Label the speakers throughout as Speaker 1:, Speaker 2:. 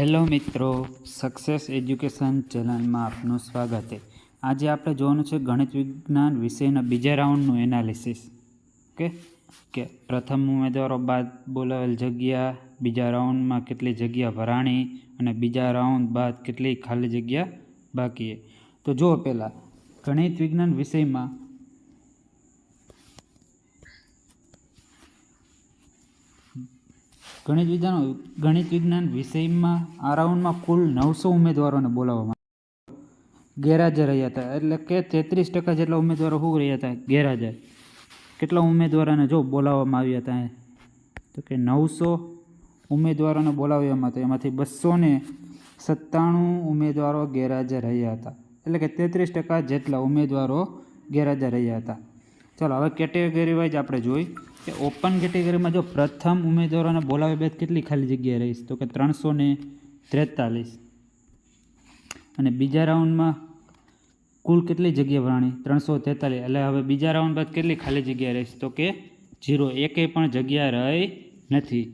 Speaker 1: Hello મિત્રો success education ચેનલમાં આપનું સ્વાગત છે. આજે આપણે જોવાનું છે ગણિત વિજ્ઞાન વિષયના બીજા રાઉન્ડનું એનાલિસિસ. ઓકે? કે પ્રથમ ઉમેદવારો બાદ બોલાવેલ જગ્યા, બીજા રાઉન્ડમાં કેટલી જગ્યા ભરાણી અને બીજા રાઉન્ડ બાદ કેટલી ખાલી જગ્યા બાકી તો જુઓ પહેલાં, ગણિત વિજ્ઞાન વિષયમાં ગણિત વિજ્ઞાન ગણિત વિજ્ઞાન વિષયમાં આ રાઉન્ડમાં કુલ નવસો ઉમેદવારોને બોલાવવામાં ગેરહાજર રહ્યા હતા. એટલે કે તેત્રીસ ટકા જેટલા ઉમેદવારો શું રહ્યા હતા, ગેરહાજર. કેટલા ઉમેદવારોને જો બોલાવવામાં આવ્યા હતા? તો કે નવસો ઉમેદવારોને બોલાવવામાં હતા. એમાંથી બસો ને સત્તાણું ઉમેદવારો ગેરહાજર રહ્યા હતા. એટલે કે તેત્રીસ ટકા જેટલા ઉમેદવારો ગેરહાજર રહ્યા હતા. ચાલો, હવે કેટેગરી વાઇઝ આપણે જોઈ કે ઓપન કેટેગરીમાં જો પ્રથમ ઉમેદવારોને બોલાવ્યા બાદ કેટલી ખાલી જગ્યા રહીશ તો કે ત્રણસો ને ત્રેતાલીસ. અને બીજા રાઉન્ડમાં કુલ કેટલી જગ્યા ભરાણી ત્રણસો તેતાલીસ. એટલે હવે બીજા રાઉન્ડ બાદ કેટલી ખાલી જગ્યા રહીશ? તો કે જીરો એકે પણ જગ્યા રહી નથી.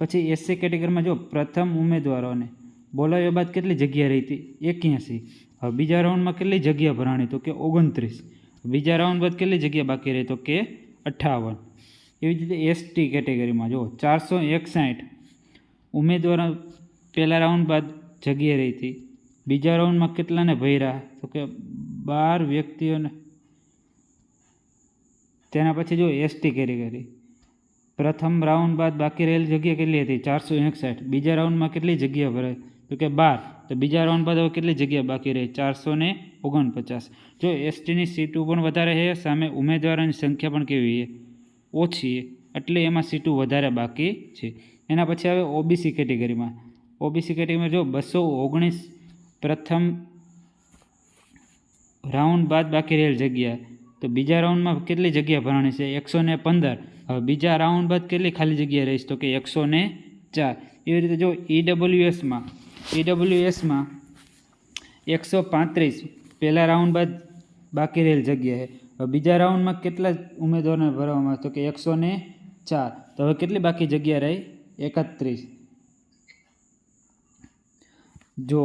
Speaker 1: પછી એસસી કેટેગરીમાં જો પ્રથમ ઉમેદવારોને બોલાવ્યા બાદ કેટલી જગ્યા રહી હતી? એક્યાસી. હવે બીજા રાઉન્ડમાં કેટલી જગ્યા ભરાણી તો કે ઓગણત્રીસ. બીજા રાઉન્ડ બાદ કેટલી જગ્યા બાકી રહી તો કે અઠ્ઠાવન એવી જ રીતે એસટી કેટેગરીમાં જો ચારસો એકસાઠ ઉમેદવારો પહેલા રાઉન્ડ બાદ જગ્યા રહી હતી બીજા રાઉન્ડમાં કેટલાને ભર્યા તો કે બાર વ્યક્તિઓને તેના પછી જો એસટી કેટેગરી પ્રથમ રાઉન્ડ બાદ બાકી રહેલી જગ્યા કેટલી હતી ચારસો એકસઠ બીજા રાઉન્ડમાં કેટલી જગ્યા ભરાય તો કે બાર. તો બીજા રાઉન્ડ બાદ હવે કેટલી જગ્યા બાકી રહી? ચારસો ને ઓગણપચાસ. જો એસટીની સીટો પણ વધારે છે, સામે ઉમેદવારોની સંખ્યા પણ કેવી છે? ઓછી એટલે એમાં સીટો વધારે બાકી છે. એના પછી આવે ઓબીસી કેટેગરીમાં ઓબીસી કેટેગરીમાં જો બસો ઓગણીસ પ્રથમ રાઉન્ડ બાદ બાકી રહેલ જગ્યા, તો બીજા રાઉન્ડમાં કેટલી જગ્યા ભરાણી છે? એકસો ને પંદર. હવે બીજા રાઉન્ડ બાદ કેટલી ખાલી જગ્યા રહીશ? તો કે એકસો ને ચાર. એવી રીતે જો ઈડબ્લ્યુએસમાં ઈડબ્લ્યુએસમાં એકસો પાંત્રીસ પહેલા રાઉન્ડ બાદ બાકી રહેલ જગ્યા છે હવે બીજા રાઉન્ડમાં કેટલા ઉમેદવારોને ભરવામાં આવે તો કે એકસો ને ચાર તો હવે કેટલી બાકી જગ્યા રહી એકત્રીસ જો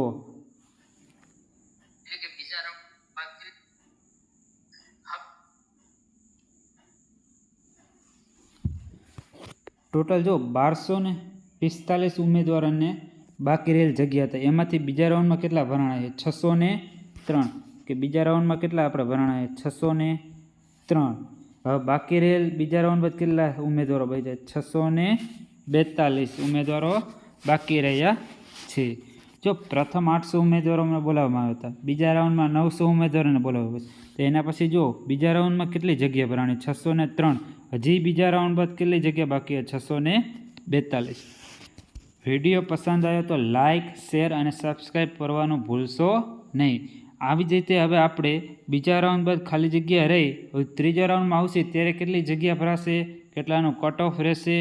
Speaker 1: ટોટલ જો બારસો ને પિસ્તાલીસ ઉમેદવારોને બાકી રહેલ જગ્યા હતા એમાંથી બીજા રાઉન્ડમાં કેટલા ભરાણા છે છસો ને ત્રણ કે બીજા રાઉન્ડમાં કેટલા આપણે ભરાણા છે છસો ને ત્રણ હવે બાકી રહેલ બીજા રાઉન્ડ બાદ કેટલા ઉમેદવારો બચે છસો ને બેતાલીસ ઉમેદવારો બાકી રહ્યા છે જો પ્રથમ આઠસો ઉમેદવારોને બોલાવવામાં આવ્યા હતા બીજા રાઉન્ડમાં નવસો ઉમેદવારોને બોલાવ્યા તો એના પછી જો બીજા રાઉન્ડમાં કેટલી જગ્યા ભરાણી છસો ને ત્રણ હજી બીજા રાઉન્ડ બાદ કેટલી જગ્યા બાકી છે છસો ને બેતાલીસ વીડિયો પસંદ આવ્યો તો લાઇક શેર અને સબસ્ક્રાઈબ કરવાનું ભૂલશો નહીં. આવી જ રીતે હવે આપણે બીજા રાઉન્ડ બાદ ખાલી જગ્યા રહી. હવે ત્રીજા રાઉન્ડમાં આવશે ત્યારે કેટલી જગ્યા ભરાશે કેટલાનું કટ ઓફ રહેશે?